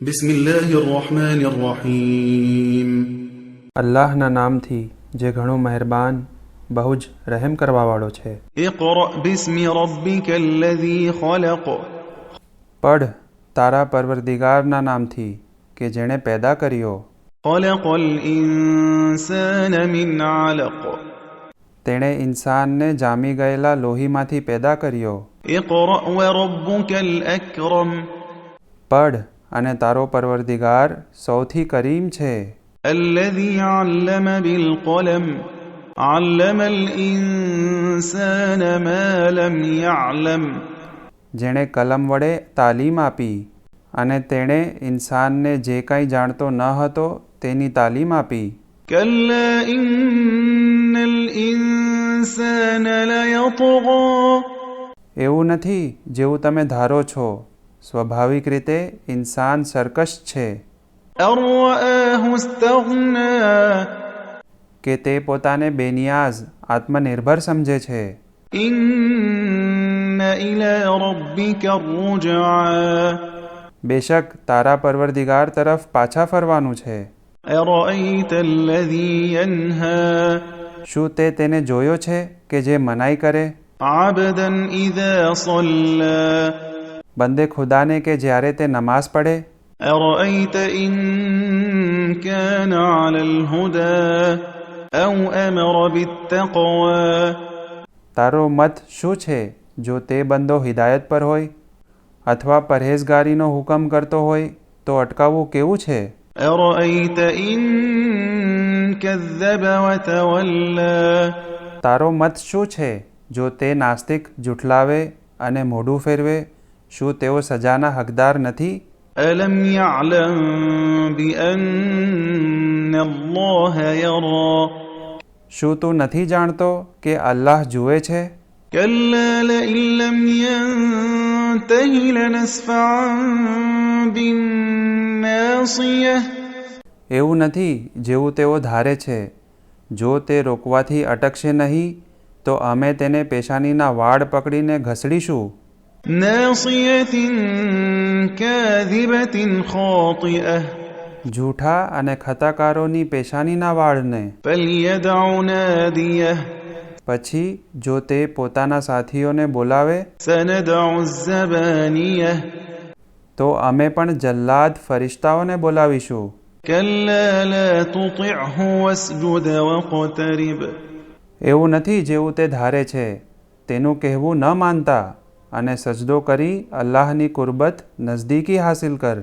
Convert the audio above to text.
بسم الله الرحمن الرحيم અલ્લાહના નામથી જે ઘણો મહેરબાન બહુ જ રહેમ કરવાવાળો છે اقرأ باسم ربك الذي خلق પઢ તારા પરવરદિગારના નામથી કે જેણે પેદા કર્યો خلق الإنسان من علق તેણે ઇન્સાનને જામી ગયેલા લોહીમાંથી પેદા કર્યો اقرأ وربك الأكرم પઢ અને તારો પરવરદિગાર સૌથી કરીમ છે الذي علم بالقلم علم الإنسان ما لم يعلم જેણે કલમ વડે તાલીમ આપી અને તેણે ઇન્સાનને જે કાંઈ જાણતો ન હતો તેની તાલીમ આપી كلا إن الإنسان ليطغى એવું નથી જેવું તમે ધારો છો સ્વાભાવિક રીતે ઇન્સાન સરકશ છે. કે તે પોતાને બેનિયાઝ આત્મનિર્ભર સમજે છે. બેશક તારા પરવરદિગાર તરફ પાછા ફરવાનું છે. શું તે તેને જોયો છે કે જે મનાઈ કરે? આબદન ઇદા સલ્લા. બંદે ખુદાને કે જ્યારે તે નમાઝ પડે أرأيت إن كان على الهدى أو أمر بالتقوى તારો મત શું છે જો તે બંદો હિદાયત પર હોય અથવા પરહેઝગારીનો હુકમ કરતો હોય તો અટકાવવું કેવું છે أرأيت إن كذب وتولى તારો મત શું છે જો તે નાસ્તિક જુઠલાવે અને મોઢું ફેરવે શું તેઓ સજાના હકદાર નથી ألم يعلم بأن الله يرى શું તું નથી જાણતો કે અલ્લાહ જુએ છે كلا لئن لم ينته لنسفعا بالناصية એવું નથી જેવું તેઓ ધારે છે જો તે રોકવાથી અટકશે નહીં તો અમે તેને પેશાનીના વાળ પકડીને ઘસડીશું ناصية كاذبة خاطئة જૂઠા અને ખતાકારોની પેશાનીના વાળને પછી જો તે પોતાના સાથીઓને બોલાવે તો અમે પણ જલ્લાદ ફરિશ્તાઓને બોલાવીશું. એવું નથી જેવું તે ધારે છે. તેનું કહેવું ન માનતા. અને સજદો કરી અલ્લાહની કુરબત નજદીકી હાસિલ કર.